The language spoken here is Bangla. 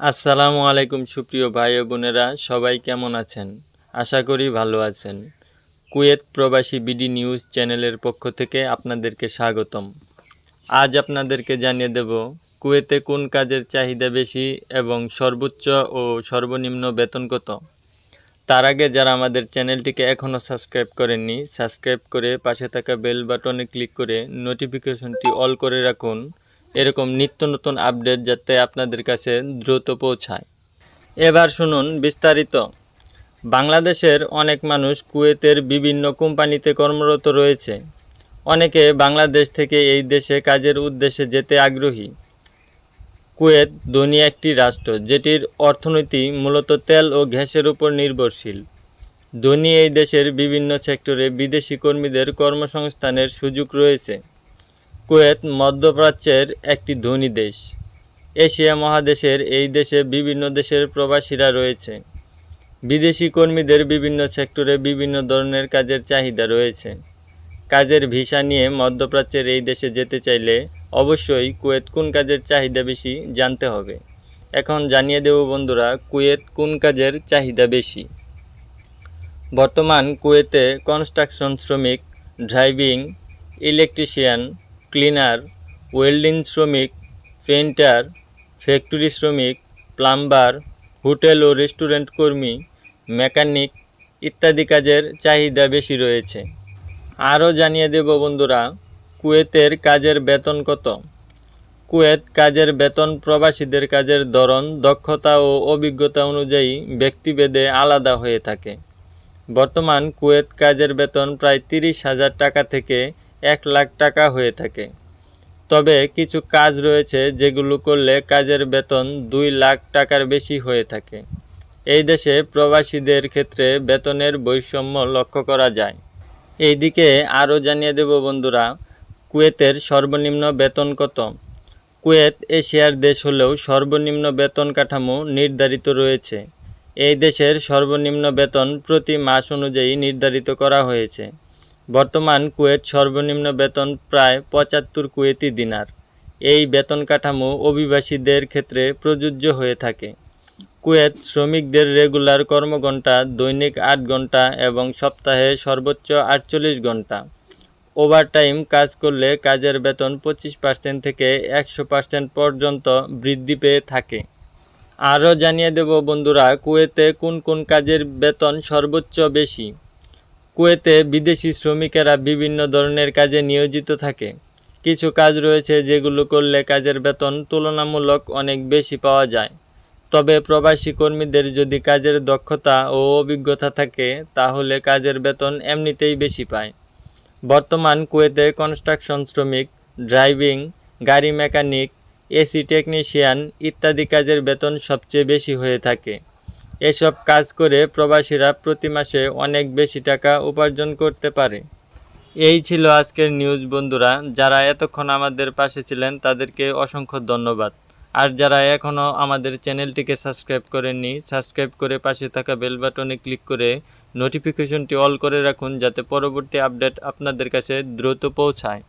আসসালামু আলাইকুম সুপ্রিয় ভাই বোনেরা, সবাই কেমন আছেন? আশা করি ভালো আছেন। কুয়েত প্রবাসী বিডি নিউজ চ্যানেলের পক্ষ থেকে আপনাদেরকে স্বাগতম। আজ আপনাদেরকে জানিয়ে দেব, কুয়েতে কোন কাজের চাহিদা বেশি এবং সর্বোচ্চ ও সর্বনিম্ন বেতন কত? তার আগে যারা আমাদের চ্যানেলটিকে এখনও সাবস্ক্রাইব করেননি, সাবস্ক্রাইব করে পাশে থাকা বেল বাটনে ক্লিক করে নোটিফিকেশনটি অল করে রাখুন। এরকম নিত্য নতুন আপডেট যাতে আপনাদের কাছে দ্রুত পৌঁছায়। এবার শুনুন বিস্তারিত। বাংলাদেশের অনেক মানুষ কুয়েতের বিভিন্ন কোম্পানিতে কর্মরত রয়েছে। অনেকে বাংলাদেশ থেকে এই দেশে কাজের উদ্দেশ্যে যেতে আগ্রহী। কুয়েত ধনী একটি রাষ্ট্র, যেটির অর্থনীতি মূলত তেল ও গ্যাসের উপর নির্ভরশীল। ধনী এই দেশের বিভিন্ন সেক্টরে বিদেশি কর্মীদের কর্মসংস্থানের সুযোগ রয়েছে। কুয়েত মধ্যপ্রাচ্যের একটি ধনী দেশ। এশিয়া মহাদেশের এই দেশে বিভিন্ন দেশের প্রবাসীরা রয়েছে। বিদেশি কর্মীদের বিভিন্ন সেক্টরে বিভিন্ন ধরনের কাজের চাহিদা রয়েছে। কাজের ভিসা নিয়ে মধ্যপ্রাচ্যের এই দেশে যেতে চাইলে অবশ্যই কুয়েত কোন কাজের চাহিদা বেশি জানতে হবে। এখন জানিয়ে দেব বন্ধুরা কুয়েত কোন কাজের চাহিদা বেশি। বর্তমান কুয়েতে কনস্ট্রাকশন শ্রমিক, ড্রাইভিং, ইলেকট্রিশিয়ান ক্লিনার, ওয়েল্ডিং শ্রমিক পেন্টার ফ্যাক্টরি শ্রমিক, প্লাম্বার, হোটেল ও রেস্টুরেন্ট কর্মী, মেকানিক ইত্যাদি কাজের চাহিদা বেশি রয়েছে। আরও জানিয়ে দেব বন্ধুরা, কুয়েতের কাজের বেতন কত? কুয়েত কাজের বেতন প্রবাসীদের কাজের ধরন, দক্ষতা ও অভিজ্ঞতা অনুযায়ী ব্যক্তিভেদে আলাদা হয়ে থাকে। বর্তমান কুয়েত কাজের বেতন প্রায় তিরিশ হাজার টাকা থেকে এক লাখ টাকা হয়ে থাকে। তবে কিছু কাজ রয়েছে যেগুলো করলে কাজের বেতন দুই লাখ টাকার বেশি হয়ে থাকে। এই দেশে প্রবাসীদের ক্ষেত্রে বেতনের বৈষম্য লক্ষ্য করা যায়। এইদিকে আরও জানিয়ে দেব বন্ধুরা, কুয়েতের সর্বনিম্ন বেতন কত? কুয়েত এশিয়ার দেশ হলেও সর্বনিম্ন বেতন কাঠামো নির্ধারিত রয়েছে। এই দেশের সর্বনিম্ন বেতন প্রতি মাস অনুযায়ী নির্ধারিত করা হয়েছে। বর্তমান কুয়েত সর্বনিম্ন বেতন প্রায় পঁচাত্তর কুয়েতি দিনার। এই বেতন কাঠামো অভিবাসীদের ক্ষেত্রে প্রযোজ্য হয়ে থাকে। কুয়েত শ্রমিকদের রেগুলার কর্মঘণ্টা দৈনিক আট ঘণ্টা এবং সপ্তাহে সর্বোচ্চ আটচল্লিশ ঘণ্টা ওভারটাইম কাজ করলে কাজের বেতন পঁচিশ পার্সেন্ট থেকে একশো পার্সেন্ট পর্যন্ত বৃদ্ধি পেয়ে থাকে। আরও জানিয়ে দেব বন্ধুরা, কুয়েতে কোন কোন কাজের বেতন সর্বোচ্চ বেশি? কুয়েতে বিদেশি শ্রমিকেরা বিভিন্ন ধরনের কাজে নিয়োজিত থাকে। কিছু কাজ রয়েছে যেগুলো করলে কাজের বেতন তুলনামূলক অনেক বেশি পাওয়া যায়। তবে প্রবাসী কর্মীদের যদি কাজের দক্ষতা ও অভিজ্ঞতা থাকে, তাহলে কাজের বেতন এমনিতেই বেশি পায়। বর্তমান কুয়েতে কনস্ট্রাকশন শ্রমিক, ড্রাইভিং, গাড়ি মেকানিক, এসি টেকনিশিয়ান ইত্যাদি কাজের বেতন সবচেয়ে বেশি হয়ে থাকে। এসব কাজ করে প্রবাসীরা প্রতি মাসে অনেক বেশি টাকা উপার্জন করতে পারে। এই ছিল আজকের নিউজ বন্ধুরা। যারা এতক্ষণ আমাদের পাশে ছিলেন, তাদেরকে অসংখ্য ধন্যবাদ। আর যারা এখনও আমাদের চ্যানেলটিকে সাবস্ক্রাইব করেননি সাবস্ক্রাইব করে পাশে থাকা বেল বাটনে ক্লিক করে নোটিফিকেশনটি অল করে রাখুন, যাতে পরবর্তী আপডেট আপনাদের কাছে দ্রুত পৌঁছায়।